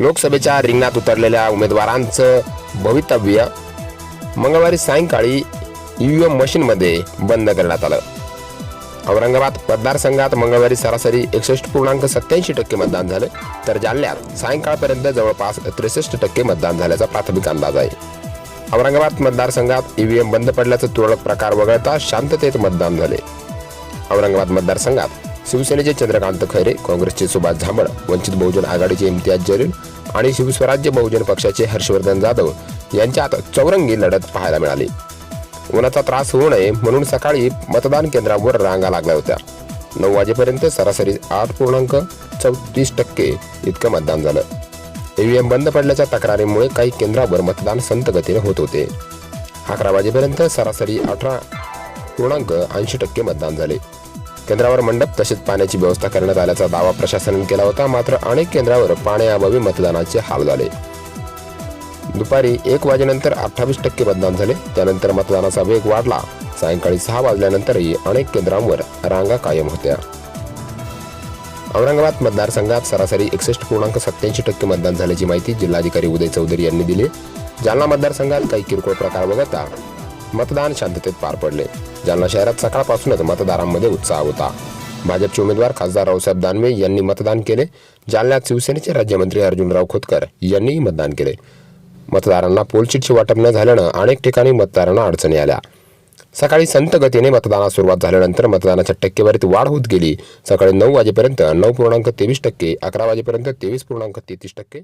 लोकसभेच्या रिंगणात उतरलेल्या उमेदवारांचं भवितव्य मंगळवारी सायंकाळी ईव्हीएम मशीनमध्ये बंद करण्यात आलं. औरंगाबाद मतदारसंघात मंगळवारी सरासरी एकसष्ट पूर्णांक सत्याऐंशी टक्के मतदान झालं. तर जालन्यात सायंकाळपर्यंत जवळपास त्रेसष्ट टक्के मतदान झाल्याचा प्राथमिक अंदाज आहे. औरंगाबाद मतदारसंघात ईव्हीएम बंद पडल्याचं तुरळक प्रकार वगळता शांततेत मतदान झाले. औरंगाबाद मतदारसंघात शिवसेनेचे चंद्रकांत खैरे काँग्रेसचे सुभाष झांबड वंचित बहुजन आघाडीचे इम्तियाज जलील आणि शिवस्वराज्य बहुजन पक्षाचे हर्षवर्धन जाधव यांच्यात चौरंगी लढत पाहायला मिळाली. उन्हाचा त्रास होऊ नये म्हणून सकाळी मतदान केंद्रावर रांगा लागल्या होत्या. नऊ वाजेपर्यंत सरासरी आठ पूर्णांक चौतीस टक्के इतकं मतदान झालं. ईव्हीएम बंद पडल्याच्या तक्रारीमुळे काही केंद्रावर मतदान संत गतीने होत होते. अकरा वाजेपर्यंत सरासरी अठरा पूर्णांक ऐंशी टक्के मतदान झाले. केंद्रावर मंडप तसेच पाण्याची व्यवस्था करण्यात आल्याचा दावा प्रशासनाने केला होता. मात्र अनेक केंद्रावर पाण्याअभावी मतदानाचे हाल झाले. दुपारी एक वाजेनंतर अठ्ठावीस टक्के मतदान झाले. त्यानंतर मतदानाचा वेग वाढला. सायंकाळी सहा वाजल्यानंतरही अनेक केंद्रांवर रांगा कायम होत्या. औरंगाबाद मतदारसंघात सरासरी एकसष्ट पूर्णांक सत्याऐंशी टक्के मतदान झाल्याची माहिती जिल्हाधिकारी उदय चौधरी यांनी दिली. जालना मतदारसंघात काही किरकोळ प्रकार वगळता मतदान शांततेत पार पडले. जालना शहरात सकाळपासूनच मतदारांमध्ये उत्साह होता. भाजपचे उमेदवार खासदार रावसाहेब दानवे यांनी मतदान केले. जालन्यात शिवसेनेचे राज्यमंत्री अर्जुनराव खोतकर यांनीही मतदान केले. मतदारांना पोलचिटचे वाटप न झाल्यानं अनेक ठिकाणी मतदारांना अडचणी आल्या. सकाळी संत गतीने मतदानास सुरुवात झाल्यानंतर मतदानाच्या टक्केवारीत वाढ होत गेली. सकाळी नऊ वाजेपर्यंत नऊ पूर्णांक तेवीस टक्के अकरा वाजेपर्यंत तेवीस पूर्णांक तेहतीस टक्के